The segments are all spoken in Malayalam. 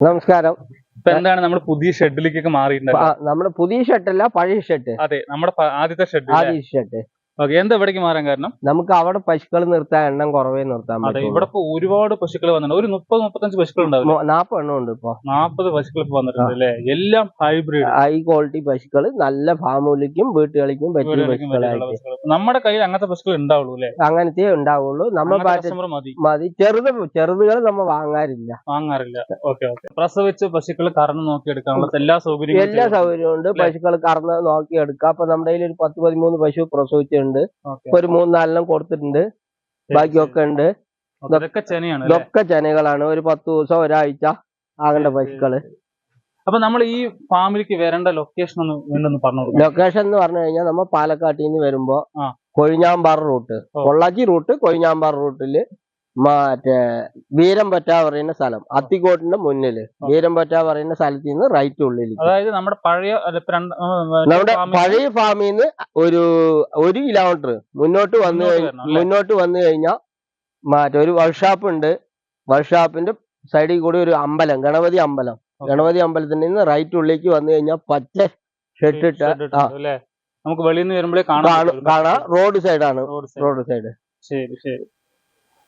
നമസ്കാരം. ഇപ്പൊ എന്താണ് നമ്മൾ പുതിയ ഷെഡിലേക്കൊക്കെ മാറിയിട്ടുണ്ട് നമ്മുടെ പുതിയ ഷെഡല്ല പഴയ ഷെഡ്. അതെ നമ്മുടെ ആദ്യത്തെ ഷെഡ് ആദ്യ ഷർട്ട് ഓക്കെ എന്താ ഇവിടേക്ക് മാറാൻ കാരണം? നമുക്ക് അവിടെ പശുക്കൾ നിർത്താൻ എണ്ണം കുറവേ നിർത്താൻ അതെ ഇവിടെ ഇപ്പൊ ഒരുപാട് പശുക്കൾ വന്നിട്ടുണ്ട്. ഒരു മുപ്പത് മുപ്പത്തഞ്ച് പശുക്കൾ ഉണ്ടാവില്ല? നാപ്പത് എണ്ണം ഉണ്ട് ഇപ്പൊ. നാപ്പത് പശുക്കൾ ഇപ്പൊ വന്നിട്ടുണ്ട് അല്ലേ? എല്ലാം ഹൈബ്രിഡ് ഹൈ ക്വാളിറ്റി പശുക്കൾ നല്ല ഫാമുലിക്കും വീട്ടുകളിക്കും പറ്റിയ പശുക്കളായിട്ട്. നമ്മുടെ കയ്യിൽ അങ്ങനത്തെ പശുക്കൾ ഉണ്ടാവുള്ളൂ അല്ലേ? അങ്ങനത്തെ ഉണ്ടാവുള്ളൂ. നമ്മൾ മതി. ചെറുത് ചെറുതുകൾ നമ്മൾ വാങ്ങാറില്ല. വാങ്ങാറില്ല. Okay okay. പ്രസവിച്ച് പശുക്കൾ കറന്ന് നോക്കിയെടുക്കാനുള്ള എല്ലാ സൗകര്യവും എല്ലാ സൗകര്യവും ഉണ്ട്? പശുക്കൾ കറന്ന് നോക്കി എടുക്കാം അപ്പൊ നമ്മുടെ കയ്യിൽ ഒരു പത്ത് പതിമൂന്ന് പശു പ്രസവിച്ചിട്ടുണ്ട്. ഇപ്പൊ ഒരു മൂന്നാലെണ്ണം കൊടുത്തിട്ടുണ്ട്. ബാക്കിയൊക്കെ ഉണ്ട്. ഇതൊക്കെ ചെനകളാണ്. ഒരു പത്ത് ദിവസം ഒരാഴ്ച ആകേണ്ട പശുക്കൾ അപ്പൊ നമ്മൾ ഈ ഫാമിലിക്ക് വരേണ്ട ലൊക്കേഷൻ ഒന്ന് വീണ്ടും പറഞ്ഞു ലൊക്കേഷൻ എന്ന് പറഞ്ഞു കഴിഞ്ഞാൽ നമ്മൾ പാലക്കാട്ടിൽ നിന്ന് വരുമ്പോ കൊഴിഞ്ഞാമ്പാറ റൂട്ട്. പൊള്ളാച്ചി റൂട്ട് കൊഴിഞ്ഞാമ്പാറ റൂട്ടിൽ മറ്റേ വീരമ്പറ്റ പറയുന്ന സ്ഥലം അത്തിക്കോട്ടിന്റെ മുന്നിൽ. വീരമ്പറ്റ പറയുന്ന സ്ഥലത്ത് നിന്ന് റൈറ്റ് ഉള്ളിൽ അതായത് നമ്മുടെ പഴയ നമ്മുടെ പഴയ ഫാമിൽ നിന്ന് ഒരു ഒരു കിലോമീറ്റർ മുന്നോട്ട് വന്നു മുന്നോട്ട് വന്നു കഴിഞ്ഞാൽ മറ്റേ ഒരു വർക്ക്ഷോപ്പ് ഉണ്ട്. വർക്ക്ഷോപ്പിന്റെ സൈഡിൽ കൂടി ഒരു അമ്പലം ഗണപതി അമ്പലം. ഗണപതി അമ്പലത്തിൽ നിന്ന് റൈറ്റ് ഉള്ളിലേക്ക് വന്നു കഴിഞ്ഞാൽ പച്ച ഷെട്ടിട്ട നമുക്ക് വെളിയിൽ നിന്ന് വരുമ്പോഴേ കാണാം കാണാം റോഡ് സൈഡാണ് റോഡ് സൈഡ് ശരി ശരി.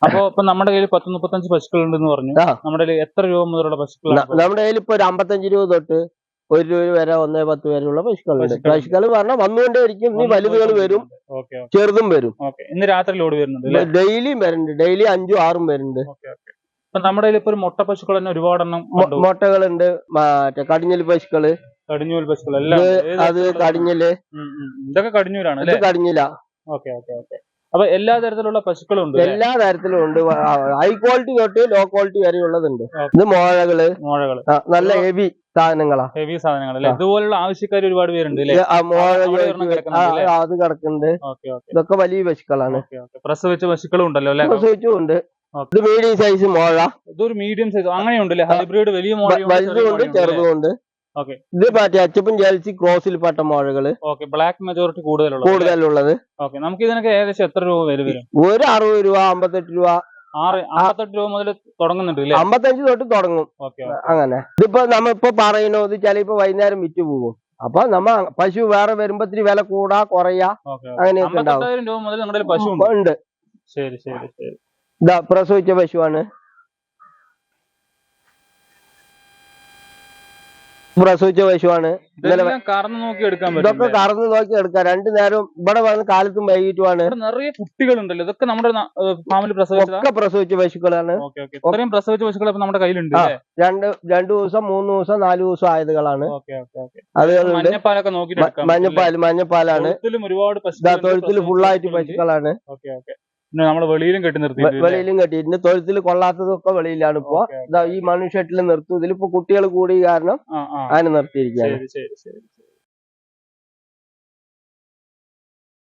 അപ്പൊ ഇപ്പൊ നമ്മുടെ കയ്യിൽ പത്ത് മുപ്പത്തഞ്ച് പശുക്കൾ ഉണ്ടെന്ന് പറഞ്ഞു. നമ്മുടെ കയ്യിൽ എത്ര രൂപ മുതലുള്ള പശുക്കൾ നമ്മുടെ കയ്യിൽ ഇപ്പൊ ഒരു അമ്പത്തഞ്ച് രൂപ തൊട്ട് ഒരു രൂപ വരെ ഒന്നേ പത്ത് വരെയുള്ള പശുക്കളുണ്ട്. പശുക്കൾ പറഞ്ഞാൽ വന്നുകൊണ്ടേ ഇരിക്കും. ഇനി വലുതുകൾ വരും. ചെറുതും വരും. ഇന്ന് രാത്രി ലോഡ് വരുന്നുണ്ട് ഡെയിലിയും വരുന്നുണ്ട്. ഡെയിലി അഞ്ചും ആറും വരുന്നുണ്ട്. നമ്മുടെ കയ്യിൽ ഇപ്പൊ ഒരു മുട്ട പശുക്കൾ തന്നെ ഒരുപാടെണ്ണം മുട്ടകളുണ്ട്. മറ്റേ കടിഞ്ഞൽ പശുക്കൾ. കടിഞ്ഞൂൽ പശുക്കൾ. എല്ലാം അത് കടിഞ്ഞൽ. ഇതൊക്കെ കടിഞ്ഞൂലാണ് കടിഞ്ഞില. Okay okay okay. അപ്പൊ എല്ലാ തരത്തിലുള്ള പശുക്കളും ഉണ്ട് എല്ലാ തരത്തിലും ഉണ്ട് ഹൈ ക്വാളിറ്റി തൊട്ട് ലോ ക്വാളിറ്റി വരെ ഉള്ളതുണ്ട് ഇത് മോഴകൾ മോഴകൾ. നല്ല ഹെവി സാധനങ്ങളാ. ഹെവി സാധനങ്ങൾ അല്ലേ? ഇതുപോലുള്ള ആവശ്യക്കാർ ഒരുപാട് പേരുണ്ട് അത് കിടക്കുന്നുണ്ട്. ഇതൊക്കെ വലിയ പശുക്കളാണ്. പ്രസവിച്ച പശുക്കളും ഉണ്ടല്ലോ അല്ലെ? പ്രസവിച്ചുണ്ട് ഉണ്ട് ഇത് മീഡിയം സൈസ് മോഴ. ഇതൊരു മീഡിയം സൈസ് അങ്ങനെയുണ്ടല്ലേ ഹൈബ്രിഡ് വലിയ മോഴ വലുതുമുണ്ട് ചെറുതുമുണ്ട്. Okay. ഇത് മറ്റേ അച്ചപ്പും ജേഴ്സി ക്രോസിൽ പെട്ട മോഴകൾ ഓക്കെ ബ്ലാക്ക് മെജോറിറ്റി കൂടുതലുള്ള കൂടുതലുള്ളത്. ഓക്കെ നമുക്ക് ഇതിനൊക്കെ ഏകദേശം എത്ര രൂപ വരെ വരും? ഒരു അറുപത് രൂപ അമ്പത്തെട്ട് രൂപ. ആറ് അമ്പത്തെട്ട് രൂപ മുതൽ തുടങ്ങുന്നുണ്ട് അല്ലേ അമ്പത്തഞ്ച് തൊട്ട് തുടങ്ങും. ഓക്കെ അങ്ങനെ. ഇതിപ്പോ നമ്മ ഇപ്പൊ പറയുന്നത് ചിലപ്പോ വൈകുന്നേരം വിറ്റ് പോകും. അപ്പൊ നമ്മ പശു വേറെ വരുമ്പോ ഇത്തിരി വില കൂടാ കുറയാ. അങ്ങനെ അങ്ങനെയൊക്കെ ഉണ്ടാവും. പശു ഉണ്ട്. ശരി ശരി ശരി. ഇതാ പ്രസവിച്ച പശുവാണ്. പ്രസവിച്ച പശുവാണ്. കറന്ന് നോക്കി എടുക്കാൻ ഇതൊക്കെ കറന്ന് നോക്കി എടുക്കാം. രണ്ടു നേരം ഇവിടെ വന്ന് കാലത്തും വൈകിട്ടുമാണ്. നിറയെ കുട്ടികളുണ്ടല്ലോ. ഇതൊക്കെ നമ്മുടെ ഫാമിലി ഒക്കെ പ്രസവിച്ച പശുക്കളാണ്. ഇത്രയും പ്രസവിച്ച പശുക്കൾ നമ്മുടെ കയ്യിലുണ്ട് രണ്ട് രണ്ടു ദിവസം മൂന്ന് ദിവസം നാല് ദിവസം ആയതുകളാണ്. മഞ്ഞപ്പാലൊക്കെ നോക്കി മഞ്ഞപ്പാൽ മഞ്ഞപ്പാലാണ്. തൊഴുത്തിൽ ഫുള്ളായിട്ട് പശുക്കളാണ്. നമ്മൾ വെളിയിലും കെട്ടി നിർത്തി വെളിയിലും കെട്ടിയിട്ടുണ്ട്. തൊഴുത്തിൽ കൊള്ളാത്തതൊക്കെ വെളിയിലാണ് ഇപ്പൊ. ഈ മണ്ണ് ഷെട്ടിൽ നിർത്തും. ഇതിലിപ്പോ കുട്ടികൾ കൂടി കാരണം അങ്ങനെ നിർത്തിയിരിക്കുകയാണ്.